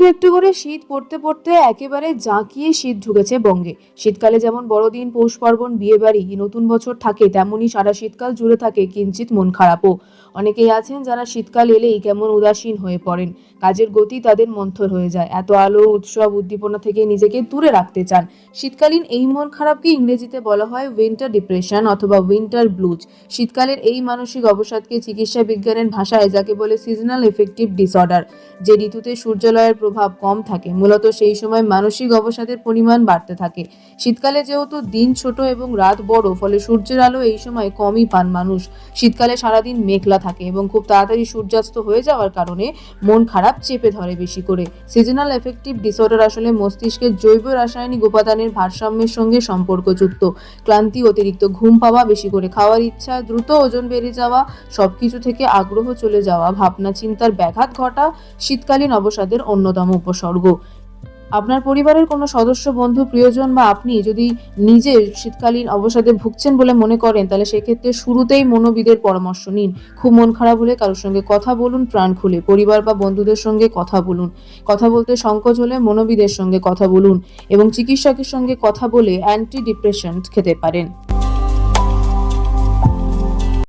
একটু একটু করে শীত পড়তে পড়তে একেবারে জাঁকিয়ে শীত ঢুকেছে বঙ্গে। শীতকালে যেমন বড়দিন, পৌষ পার্বণ বিয়ে বাড়ি নতুন বছর থাকে, তেমনই সারা শীতকাল জুড়ে থাকে কিঞ্চিত মন খারাপও। অনেকেই আছেন যারা শীতকাল এলেই কেমন উদাসীন হয়ে পড়েন। কাজের গতি তাদের মন্থর হয়ে যায়। এত আলো, উৎসব, উদ্দীপনা থেকে নিজেকে দূরে রাখতে চান। শীতকালীন এই মন খারাপকে ইংরেজিতে বলা হয় উইন্টার ডিপ্রেশন অথবা উইন্টার ব্লুজ শীতকালের এই মানসিক অবসাদকে চিকিৎসা বিজ্ঞানের ভাষায় যাকে বলে সিজনাল এফেক্টিভ ডিসঅর্ডার যে ঋতুতে সূর্যালয়ের প্রভাব কম থাকে। মূলত সেই সময় মানসিক অবসাদের পরিমাণ বাড়তে থাকে। শীতকালে যেহেতু দিন ছোট এবং রাত বড়, ফলে সূর্যের আলো এই সময় কমই পান মানুষ। শীতকালে সারাদিন মেঘলা থাকে এবং খুব তাড়াতাড়ি সূর্যাস্ত হয়ে যাওয়ার কারণে মন খারাপ চেপে ধরে বেশি করে। সিজনাল এফেক্টিভ ডিসঅর্ডার আসলে মস্তিষ্কের জৈব রাসায়নিক উপাদানের ভারসাম্যের সঙ্গে সম্পর্কযুক্ত। ক্লান্তি, অতিরিক্ত ঘুম পাওয়া, বেশি করে খাওয়ার ইচ্ছা, দ্রুত ওজন বেড়ে যাওয়া, সবকিছু থেকে আগ্রহ চলে যাওয়া ভাবনা চিন্তার ব্যাঘাত ঘটা, শীতকালীন অবসাদের অন্যতম উপসর্গ। আপনার পরিবারের কোনো সদস্য, বন্ধু, প্রিয়জন বা আপনি যদি নিজে শীতকালীন অবসাদে ভুগছেন বলে মনে করেন, তাহলে সেক্ষেত্রে শুরুতেই মনোবিদের পরামর্শ নিন। খুব মন খারাপ হলে কারোর সঙ্গে কথা বলুন, প্রাণ খুলে। পরিবার বা বন্ধুদের সঙ্গে কথা বলুন। কথা বলতে সংকোচ হলে মনোবিদের সঙ্গে কথা বলুন এবং চিকিৎসকের সঙ্গে কথা বলে অ্যান্টি ডিপ্রেশন খেতে পারেন।